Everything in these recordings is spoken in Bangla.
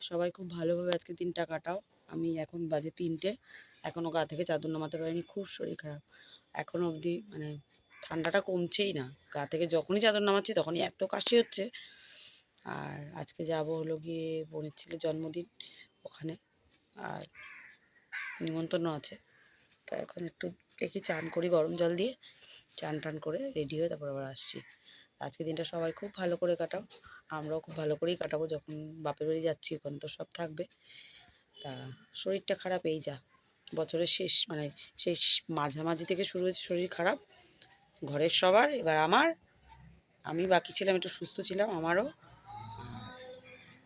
সবাই খুব ভালোভাবে আজকে দিনটা কাটাও। আমি এখন বাজে তিনটে। এখনও গা থেকে চাদর নামাতে পারিনি। খুব শরীর খারাপ। এখনও অবধি মানে ঠান্ডাটা কমছেই না। গা থেকে যখনই চাদর নামাচ্ছি তখনই এত কাশি হচ্ছে। আর আজকে যাব হলো গিয়ে বোনের ছেলের জন্মদিন ওখানে। আর নিমন্ত্রণ আছে। তা এখন একটু দেখি চান করি গরম জল দিয়ে। চান টান করে রেডি হয়ে তারপর আবার আসছি। আজকে দিনটা সবাই খুব ভালো করে কাটাও। আমরাও খুব ভালো করেই কাটাবো যখন বাপের বাড়ি যাচ্ছি ওখানে তো সব থাকবে। তা শরীরটা খারাপ, এই যা। বছরের শেষ মানে শেষ মাঝামাঝি থেকে শুরু হয়েছে শরীর খারাপ। ঘরের সবার, এবার আমার। আমি বাকি ছিলাম, একটু সুস্থ ছিলাম, আমারও।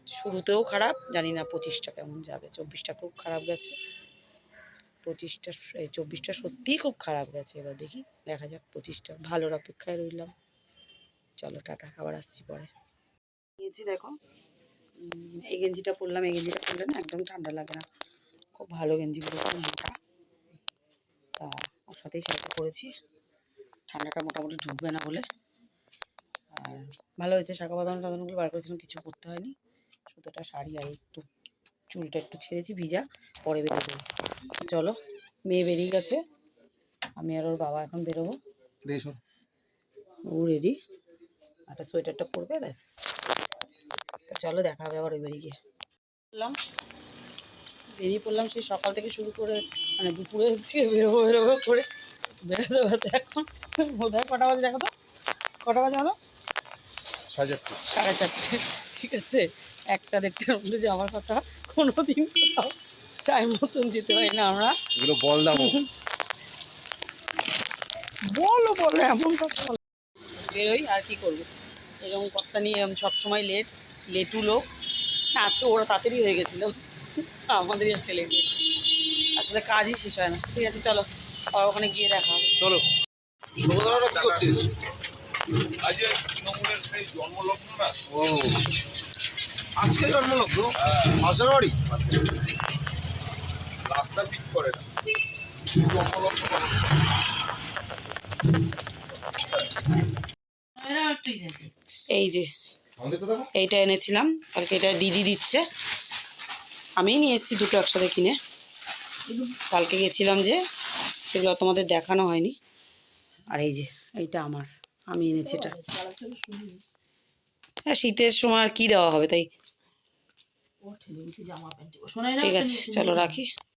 শুরুতেও খারাপ, জানি না পঁচিশটা কেমন যাবে, চব্বিশটা খুব খারাপ গেছে। পঁচিশটা চব্বিশটা সত্যিই খুব খারাপ গেছে, এবার দেখি, দেখা যাক পঁচিশটা ভালোর অপেক্ষায় রইলাম। চলো টাটা আবার আসছি পরে। নিয়েছি দেখো এই গেঞ্জিটা পরলাম এই গেঞ্জিটা পরলে না একদম ঠান্ডা লাগে না। খুব ভালো গেঞ্জিগুলো খুব মোটা। তা ওর সাথেই শাড়িটা পরেছি। ঠান্ডাটা মোটামুটি ঢুকবে না বলে। আর ভালো হয়েছে শাখা বাদাম টাদামগুলো বার করেছিলাম কিছু করতে হয়নি। সুতোটা শাড়ি আর একটু চুলটা একটু ছেড়েছি ভিজা পরে বেরিয়ে দেবো চলো মেয়ে বেরিয়ে গেছে। আমি আর ওর বাবা এখন বেরোবো। ও রেডি একটা সোয়েটারটা পরবে ব্যাস। চলো দেখা হবে আবার ওই বাড়ি গিয়ে। বললাম বেরিয়ে পড়লাম সেই সকাল থেকে শুরু করে মানে দুপুরে বেরোবো বেরোবো করে বেরোতে বেরোতে এখন বোধ হয় কটা বাজে দেখো তো? কটা বাজে হলো সাড়ে চারটে। ঠিক আছে। একটা দেড়টার মধ্যে যাওয়ার কথা। কোনো দিন কোথাও টাইম মতন যেতে পারি না আমরা। এগুলো বল দাও। বলো বলো এমন কথা বলো। বেরোই আর কি করব? এরকম কথা নিয়ে এরকম সবসময় লেট লেটু লোক। না আজকে ওরা তাড়াতাড়ি হয়ে গেছিল। আমাদেরই আজকে লেট হয়েছে। আসলে কাজই শেষ হয় না। ঠিক আছে চলো। আর ওখানে গিয়ে দেখা হবে। চলো। শুভদারা কি করছিস? আজকে জন্মলগ্ন না? ও। আজকে জন্মলগ্ন? হাজার বাড়ি? রাস্তা ঠিক করে না। জন্মলগ্ন করে না। এই যে এইটা এনেছিলাম। কালকে এটা দিদি দিচ্ছে। আমিই নিয়ে এসেছি দুটো একসাথে কিনে। কালকে গেছিলাম যে সেগুলো তোমাদের দেখানো হয়নি। আর এই যে এইটা আমার। আমি এনেছি এটা। হ্যাঁ শীতের সময় আর কী দেওয়া হবে তাই? ঠিক আছে চলো রাখি।